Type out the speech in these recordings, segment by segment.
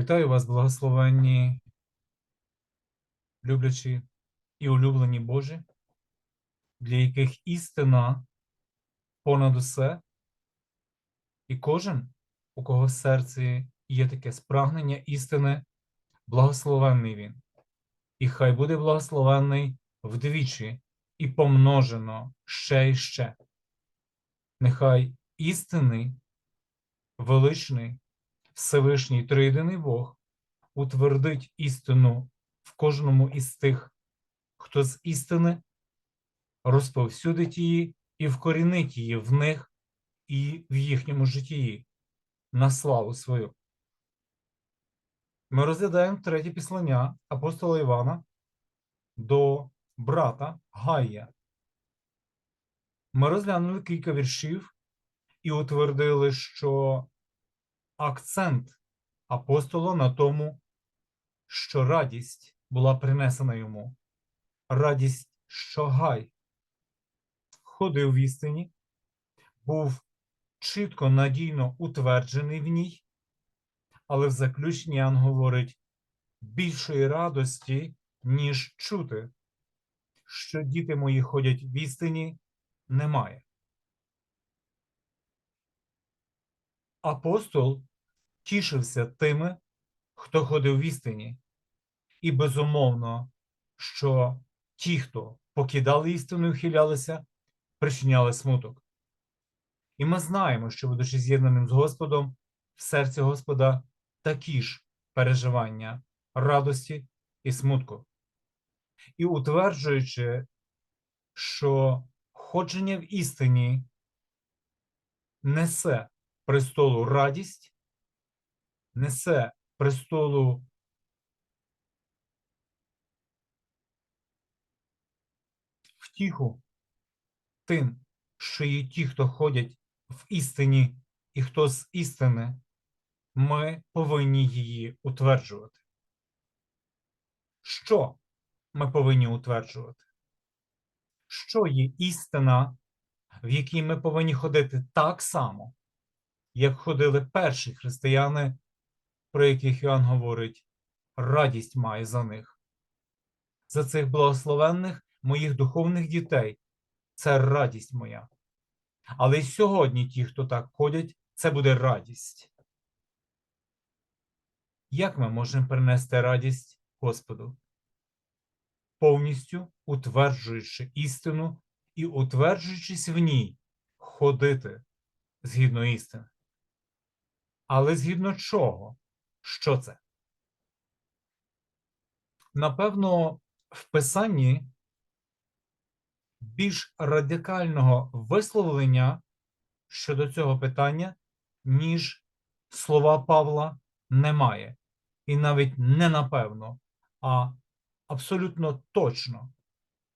Вітаю вас, благословенні, люблячі і улюблені Божі, для яких істина понад усе, і кожен, у кого в серці є таке спрагнення істини, благословенний він. І хай буде благословенний вдвічі і помножено ще і ще. Нехай істинний, величний, Всевишній Триєдиний Бог утвердить істину в кожному із тих, хто з істини розповсюдить її і вкорінить її в них і в їхньому житті на славу свою. Ми розглядаємо третє післання апостола Івана до брата Гая. Ми розглянули кілька віршів і утвердили, що акцент апостола на тому, що радість була принесена йому, радість, що Гай ходив в істині, був чітко надійно утверджений в ній, але в заключенні Ян говорить більшої радості, ніж чути, що діти мої ходять в істині, немає. Апостол тішився тими, хто ходив в істині, і безумовно, що ті, хто покидали істину і вхилялися, причиняли смуток. І ми знаємо, що, будучи з'єднаним з Господом, в серці Господа такі ж переживання радості і смутку. І утверджуючи, що ходження в істині несе престолу радість, несе престолу втіху тим, що є ті, хто ходять в істині, і хто з істини, ми повинні її утверджувати. Що ми повинні утверджувати? Що є істина, в якій ми повинні ходити так само, як ходили перші християни, про яких Іоанн говорить, радість має за них. За цих благословенних моїх духовних дітей це радість моя. Але й сьогодні ті, хто так ходять, це буде радість. Як ми можемо принести радість Господу? Повністю утверджуючи істину і утверджуючись в ній, ходити згідно істини. Але згідно чого? Що це? Напевно, в Писанні більш радикального висловлення щодо цього питання, ніж слова Павла, немає. І навіть не напевно, а абсолютно точно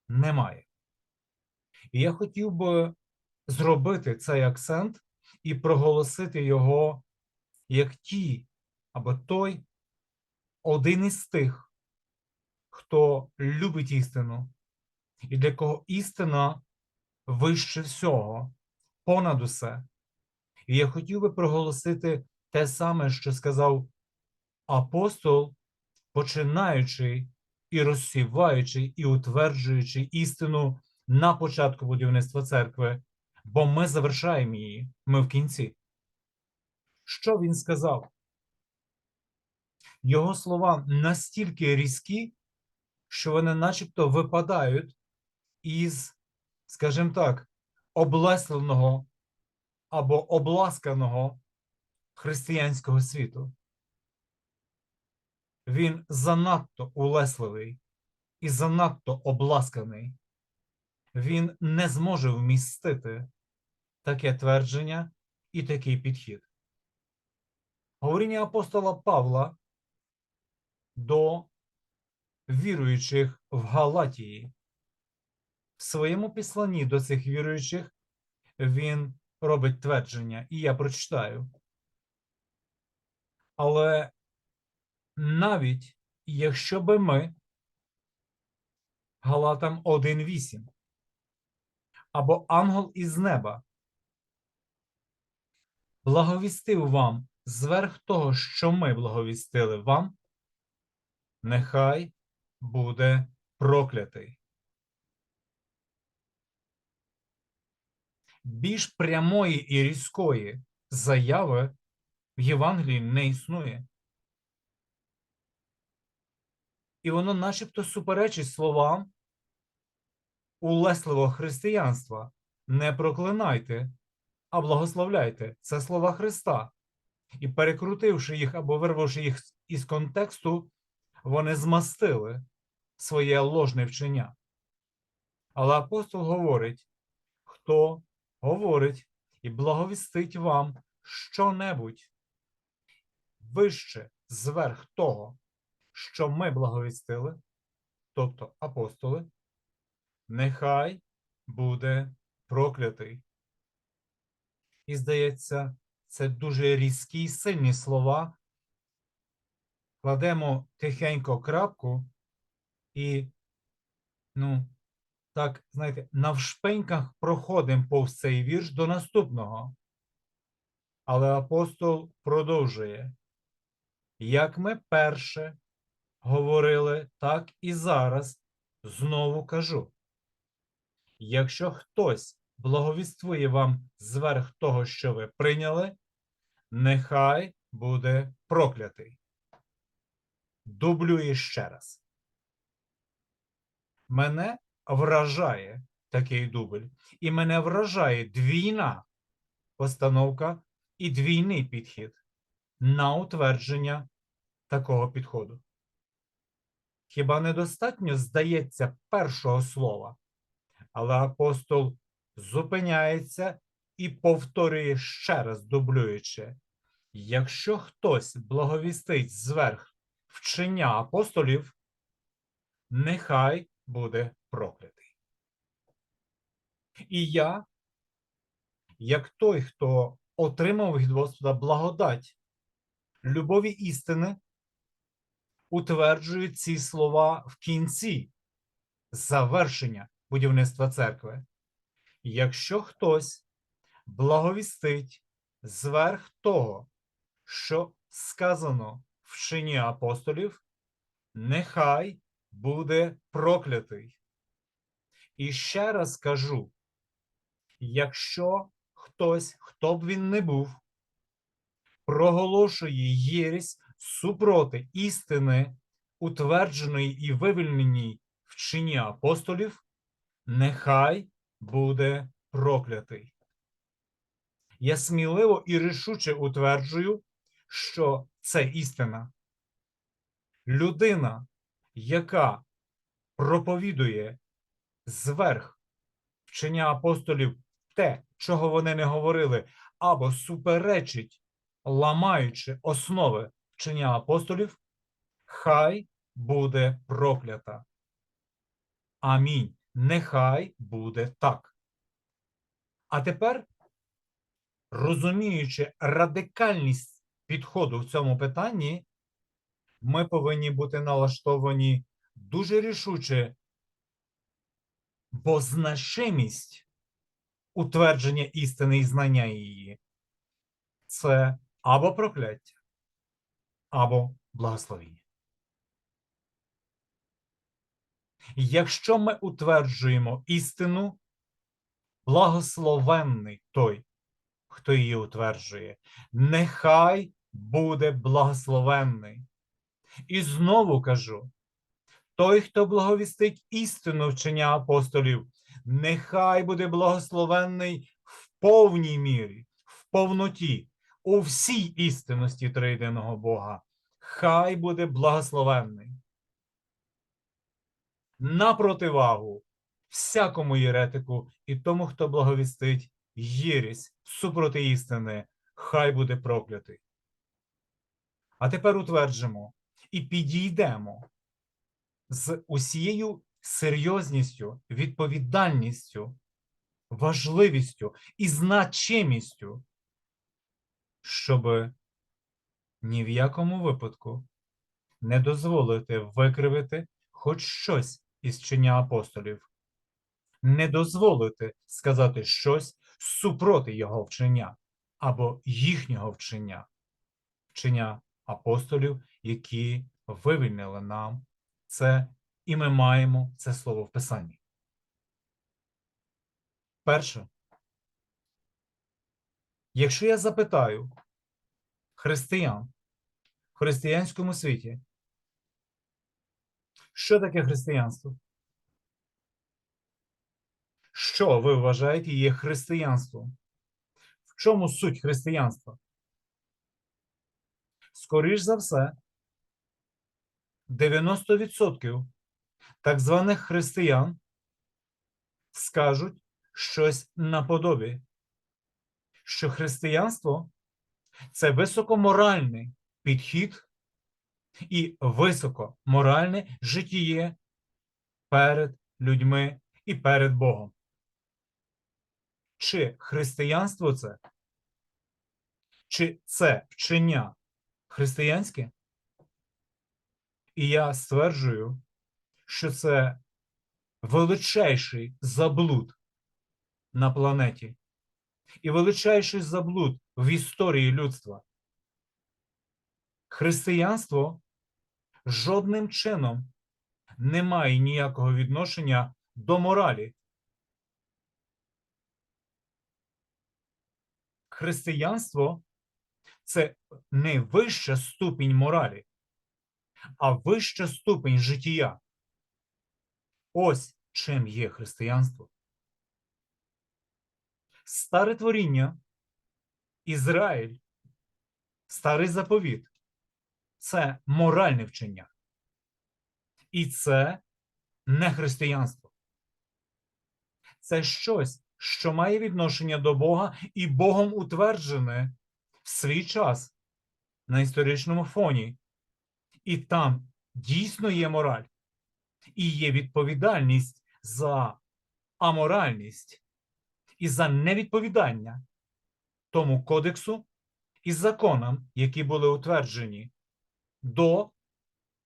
немає. І я хотів би зробити цей акцент і проголосити його як ті або той один із тих, хто любить істину, і для кого істина вище всього, понад усе. І я хотів би проголосити те саме, що сказав апостол, починаючи і розсіваючи, і утверджуючи істину на початку будівництва церкви, бо ми завершаємо її, ми в кінці. Що він сказав? Його слова настільки різкі, що вони начебто випадають із, скажімо так, облесленого або обласканого християнського світу. Він занадто улесливий і занадто обласканий. Він не зможе вмістити таке твердження і такий підхід. Говоріння апостола Павла до віруючих в Галатії. В своєму післанні до цих віруючих він робить твердження, і я прочитаю. Але навіть якщо би ми Галатам 1.8 або ангел із неба благовістив вам зверх того, що ми благовістили вам, нехай буде проклятий. Більш прямої і різкої заяви в Євангелії не існує. І воно начебто суперечить словам улесливого християнства. Не проклинайте, а благословляйте. Це слова Христа. І перекрутивши їх або вирвавши їх із контексту, вони змастили своє ложне вчення. Але апостол говорить: хто говорить і благовістить вам що-небудь вище зверх того, що ми благовістили, тобто апостоли, нехай буде проклятий. І здається, це дуже різкі й сильні слова. Кладемо тихенько крапку і, ну, так, знаєте, навшпеньках проходимо повз цей вірш до наступного. Але апостол продовжує. Як ми перше говорили, так і зараз знову кажу. Якщо хтось благовіствує вам зверх того, що ви прийняли, нехай буде проклятий. Дублює ще раз. Мене вражає такий дубль, і мене вражає двійна постановка і двійний підхід на утвердження такого підходу. Хіба недостатньо здається першого слова, але апостол зупиняється і повторює ще раз, дублюючи: якщо хтось благовістить зверх вчення апостолів, нехай буде проклятий. І я, як той, хто отримав від Господа благодать любові істини, утверджую ці слова в кінці завершення будівництва церкви. Якщо хтось благовістить зверх того, що сказано в апостолів, нехай буде проклятий. І ще раз кажу: якщо хтось, хто б він не був, проголошує єресь супроти істини, утвердженої і вивільненій в чині апостолів, нехай буде проклятий. Я сміливо і рішуче утверджую, що це істина. Людина, яка проповідує зверх вчення апостолів те, чого вони не говорили, або суперечить, ламаючи основи вчення апостолів, хай буде проклята. Амінь. Нехай буде так. А тепер, розуміючи радикальність підходу в цьому питанні, ми повинні бути налаштовані дуже рішуче, бо значимість утвердження істини і знання її це або прокляття, або благословіння. Якщо ми утверджуємо істину, благословенний той, хто її утверджує, нехай буде благословенний. І знову кажу: той, хто благовістить істину вчення апостолів, нехай буде благословенний в повній мірі, в повноті, у всій істинності триєдиного Бога. Хай буде благословенний. На противагу всякому єретику і тому, хто благовістить єресь супроти істини, хай буде проклятий. А тепер утверджимо і підійдемо з усією серйозністю, відповідальністю, важливістю і значимістю, щоб ні в якому випадку не дозволити викривити хоч щось із чиня апостолів, не дозволити сказати щось супроти його вчення або їхнього вчення. вчення апостолів, які вивільнили нам це, і ми маємо це слово в Писанні. Перше, якщо я запитаю християн в християнському світі, що таке християнство? Що ви вважаєте є християнством? В чому суть християнства? Скоріш за все, 90% так званих християн скажуть щось наподобі, що християнство це високоморальний підхід і високоморальне життєє перед людьми і перед Богом. Чи християнство це? Чи це вчення християнське? І я стверджую, що це величайший заблуд на планеті і величайший заблуд в історії людства. Християнство жодним чином не має ніякого відношення до моралі. Християнство це не вища ступінь моралі, а вища ступінь життя. Ось чим є християнство. Старе творіння, Ізраїль, старий заповіт це моральне вчення. І це не християнство. Це щось, що має відношення до Бога і Богом утверджене в свій час на історичному фоні. І там дійсно є мораль, і є відповідальність за аморальність і за невідповідання тому кодексу і законам, які були утверджені до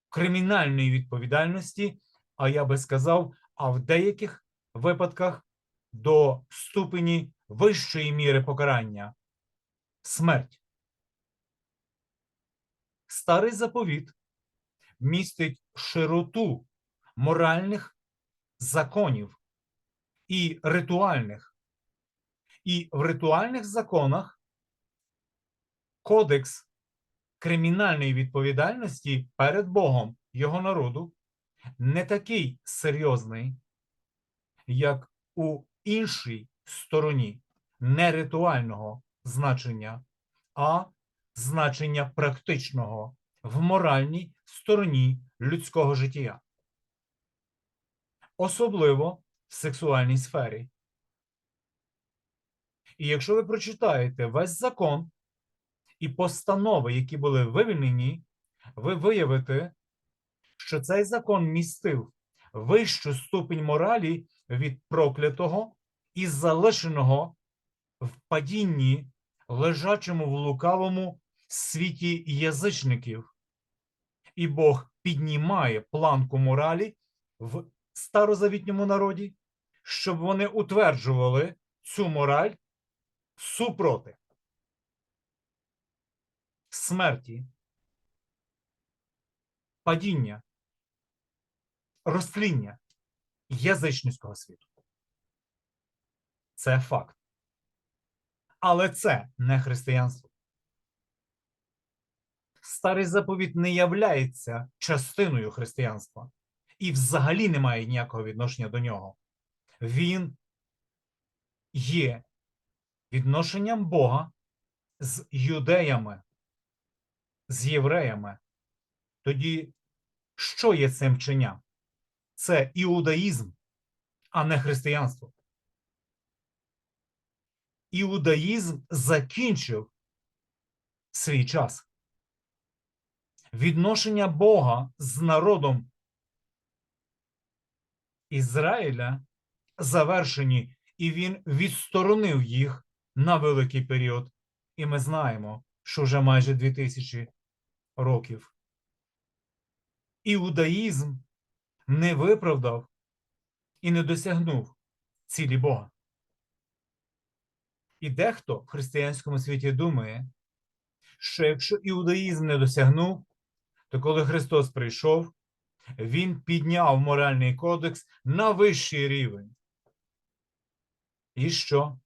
кримінальної відповідальності, а я би сказав, а в деяких випадках до ступені вищої міри покарання смерть. Старий заповіт містить широту моральних законів і ритуальних. І в ритуальних законах кодекс кримінальної відповідальності перед Богом його народу не такий серйозний, як у іншій стороні не ритуального значення, а значення практичного в моральній стороні людського життя. Особливо в сексуальній сфері. І якщо ви прочитаєте весь закон і постанови, які були вивільнені, ви виявите, що цей закон містив вищу ступінь моралі від проклятого і залишеного в падінні, лежачому в лукавому світі язичників. І Бог піднімає планку моралі в старозавітньому народі, щоб вони утверджували цю мораль супроти смерті, падіння, розтління язичницького світу. Це факт. Але це не християнство. Старий заповіт не являється частиною християнства і взагалі не має ніякого відношення до нього. Він є відношенням Бога з юдеями, з євреями. Тоді що є цим вченням? Це іудаїзм, а не християнство. Іудаїзм закінчив свій час. Відношення Бога з народом Ізраїля завершені, і він відсторонив їх на великий період. І ми знаємо, що вже майже 2000 років. Іудаїзм не виправдав і не досягнув цілі Бога. І дехто в християнському світі думає, що якщо іудаїзм не досягнув, то коли Христос прийшов, Він підняв моральний кодекс на вищий рівень. І що?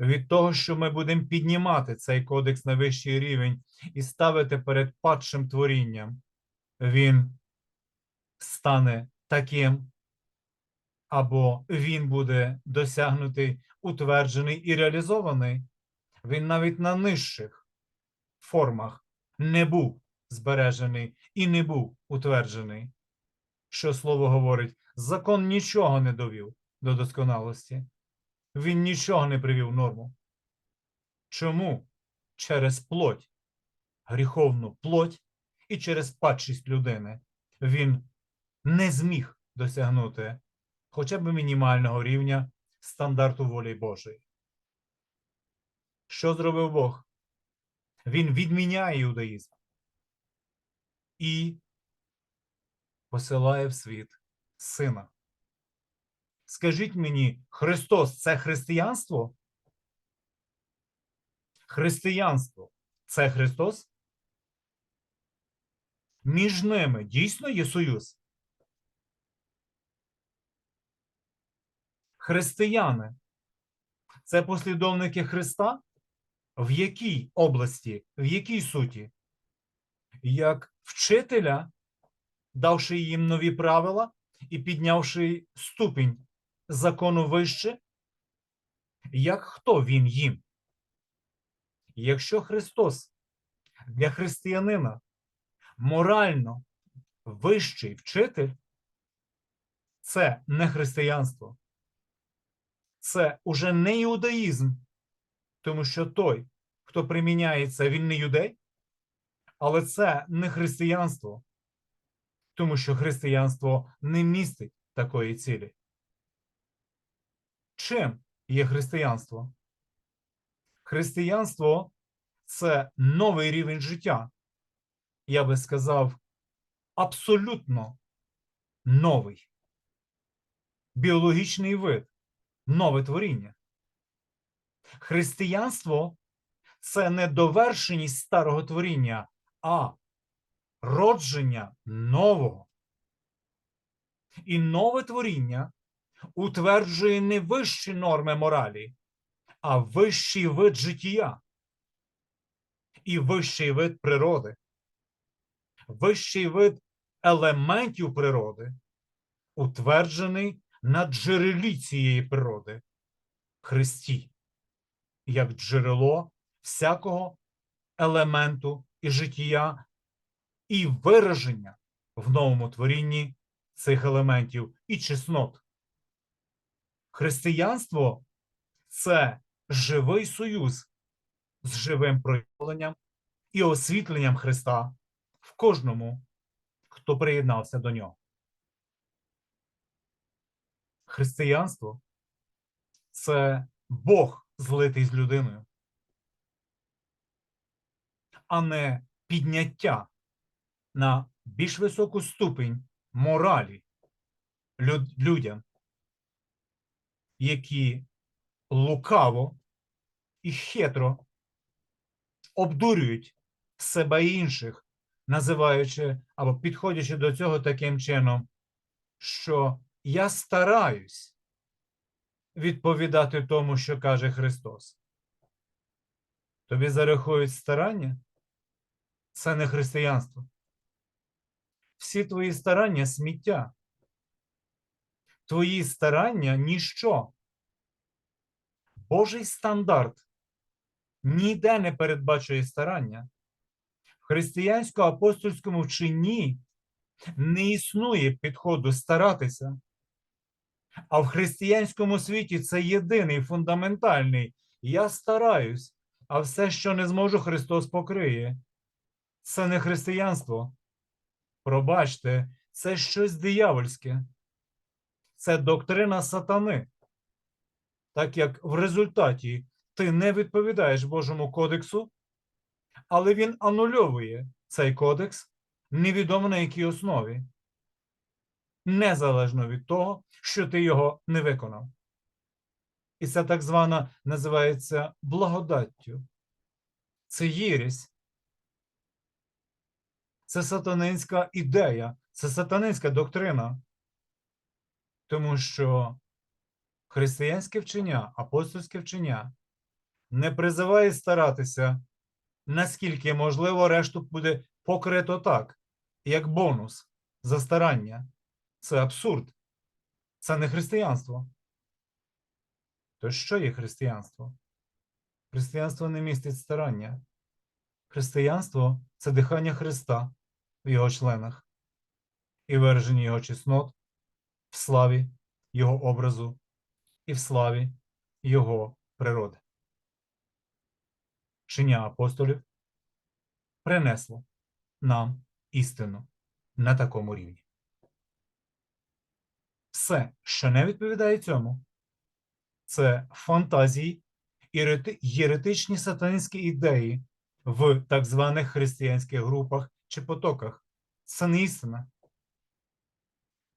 Від того, що ми будемо піднімати цей кодекс на вищий рівень і ставити перед падшим творінням, він стане таким, або він буде досягнутий, утверджений і реалізований. Він навіть на нижчих формах не був збережений і не був утверджений. Що слово говорить, закон нічого не довів до досконалості. Він нічого не привів норму. Чому? Через плоть, гріховну плоть і через падшість людини він не зміг досягнути хоча б мінімального рівня стандарту волі Божої. Що зробив Бог? Він відміняє іудаїзм і посилає в світ сина. Скажіть мені, Христос це християнство? Християнство це Христос? Між ними дійсно є союз? Християни це послідовники Христа? В якій області, в якій суті? Як вчителя, давши їм нові правила і піднявши ступінь закону вище, як хто він їм? Якщо Христос для християнина морально вищий вчитель, це не християнство, це уже не іудаїзм, тому що той, хто приміняється, він не юдей, але це не християнство, тому що християнство не містить такої цілі. Чим є християнство? Християнство це новий рівень життя. Я би сказав, абсолютно новий біологічний вид, нове творіння. Християнство це не довершеність старого творіння, а родження нового. І нове творіння утверджує не вищі норми моралі, а вищий вид життя і вищий вид природи, вищий вид елементів природи, утверджений на джерелі цієї природи Христі, як джерело всякого елементу і життя, і вираження в новому творінні цих елементів і чеснот. Християнство це живий союз з живим проявленням і освітленням Христа в кожному, хто приєднався до нього. Християнство це Бог злитий з людиною, а не підняття на більш високу ступінь моралі люд- людям, які лукаво і хитро обдурюють себе і інших, називаючи або підходячи до цього таким чином, що я стараюсь відповідати тому, що каже Христос. Тобі зарахують старання? Це не християнство. Всі твої старання сміття. Твої старання ніщо. Божий стандарт ніде не передбачує старання. В християнсько-апостольському вченні не існує підходу старатися. А в християнському світі це єдиний фундаментальний. Я стараюсь, а все, що не зможу, Христос покриє. Це не християнство. Пробачте, це щось диявольське. Це доктрина сатани. Так як в результаті ти не відповідаєш Божому кодексу, але він анульовує цей кодекс невідомо на якій основі, незалежно від того, що ти його не виконав. І це так звана називається благодаттю. це єресь. Це сатанинська ідея, це сатанинська доктрина. Тому що християнське вчення, апостольське вчення не призиває старатися, наскільки можливо, решту буде покрито так, як бонус за старання. Це абсурд. Це не християнство. То що є християнство? Християнство не містить старання. Християнство це дихання Христа в його членах і вираження його чеснот в славі Його образу і в славі Його природи. Вчення апостолів принесло нам істину на такому рівні. Все, що не відповідає цьому, це фантазії і рети- єретичні сатанинські ідеї в так званих християнських групах чи потоках. Це не істина.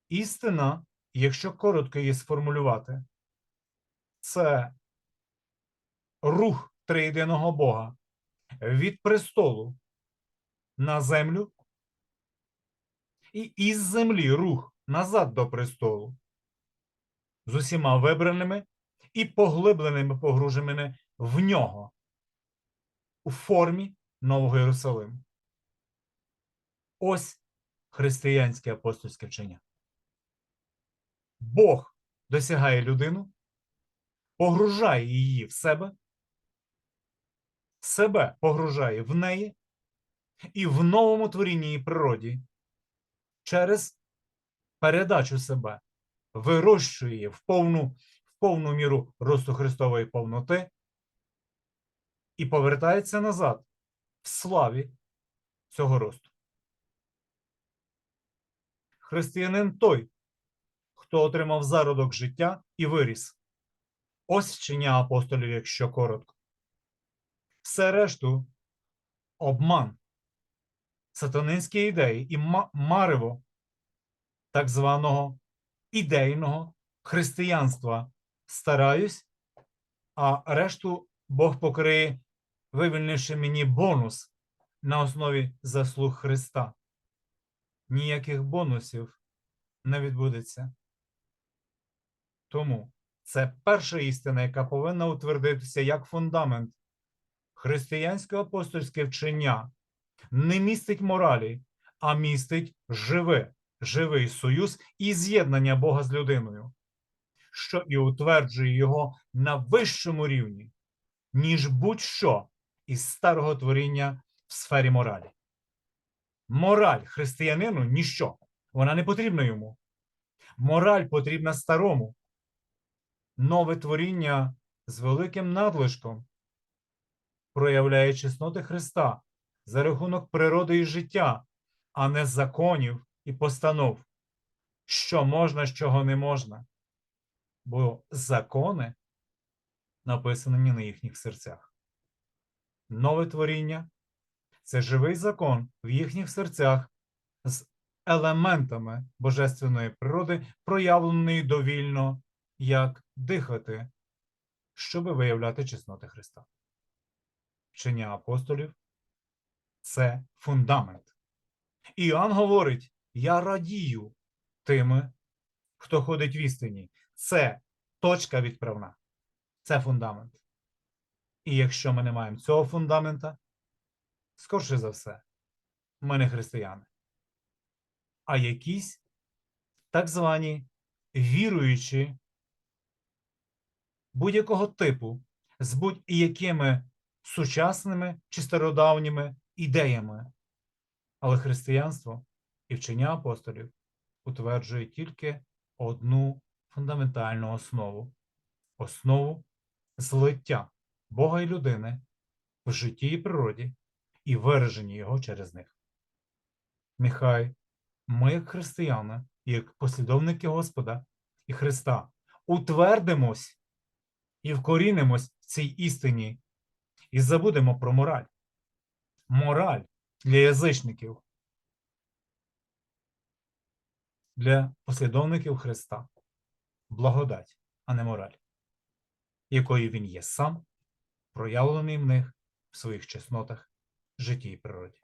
Істина, якщо коротко її сформулювати, це рух триєдиного Бога від престолу на землю і із землі рух назад до престолу з усіма вибраними і поглибленими погруженими в нього у формі Нового Єрусалиму. Ось християнське апостольське вчення. Бог досягає людину, погружає її в себе, себе погружає в неї і в новому творінні її природі через передачу себе вирощує в повну, в повну міру росту Христової повноти і повертається назад в славі цього росту. Християнин той, хто отримав зародок життя і виріс. Ось вчення апостолів, якщо коротко. Все решту обман, сатанинські ідеї і ма- марево так званого ідейного християнства стараюсь, а решту Бог покриє, вивільнивши мені бонус на основі заслуг Христа. Ніяких бонусів не відбудеться. Тому це перша істина, яка повинна утвердитися як фундамент. Християнське апостольське вчення не містить моралі, а містить живе, живий союз і з'єднання Бога з людиною, що і утверджує його на вищому рівні, ніж будь-що із старого творіння в сфері моралі. Мораль християнину ніщо, вона не потрібна йому. Мораль потрібна старому. Нове творіння з великим надлишком проявляє чесноти Христа за рахунок природи і життя, а не законів і постанов, що можна, чого не можна. Бо закони написані на їхніх серцях. Нове творіння це живий закон в їхніх серцях з елементами божественної природи, проявленої довільно, як дихати, щоб виявляти чесноти Христа. Вчення апостолів це фундамент. Іоанн говорить: я радію тими, хто ходить в істині. Це точка відправна, це фундамент. І якщо ми не маємо цього фундамента, скорше за все, ми не християни, а якісь так звані віруючі будь-якого типу з будь-якими сучасними чи стародавніми ідеями. Але християнство і вчення апостолів утверджує тільки одну фундаментальну основу основу злиття Бога і людини в житті і природі і вираження його через них. Нехай ми, як християни, як послідовники Господа і Христа, утвердимось і вкорінимось в цій істині і забудемо про мораль. Мораль для язичників, для послідовників Христа. Благодать, а не мораль, якою він є сам, проявлений в них в своїх чеснотах, житті і природі.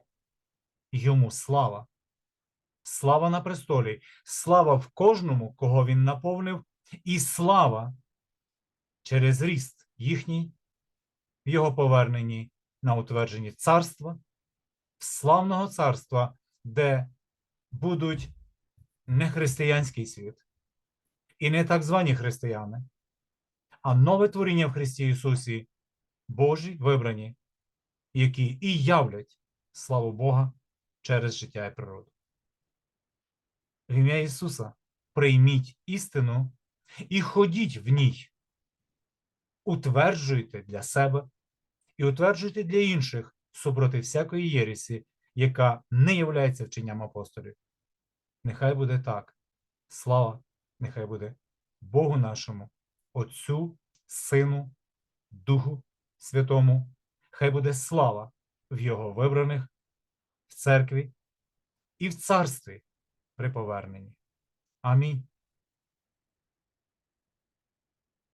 Йому слава, слава на престолі, слава в кожному, кого він наповнив, і слава через ріст їхній, в його поверненні на утвердженні царства, славного царства, де будуть не християнський світ і не так звані християни, а нове творіння в Христі Ісусі, Божі вибрані, які і являть славу Бога через життя і природу. В ім'я Ісуса прийміть істину і ходіть в ній. Утверджуйте для себе і утверджуйте для інших супроти всякої єресі, яка не являється вченням апостолів. Нехай буде так. Слава, нехай буде Богу нашому, Отцю, Сину, Духу Святому. Хай буде слава в Його вибраних в церкві і в царстві при поверненні. Амінь.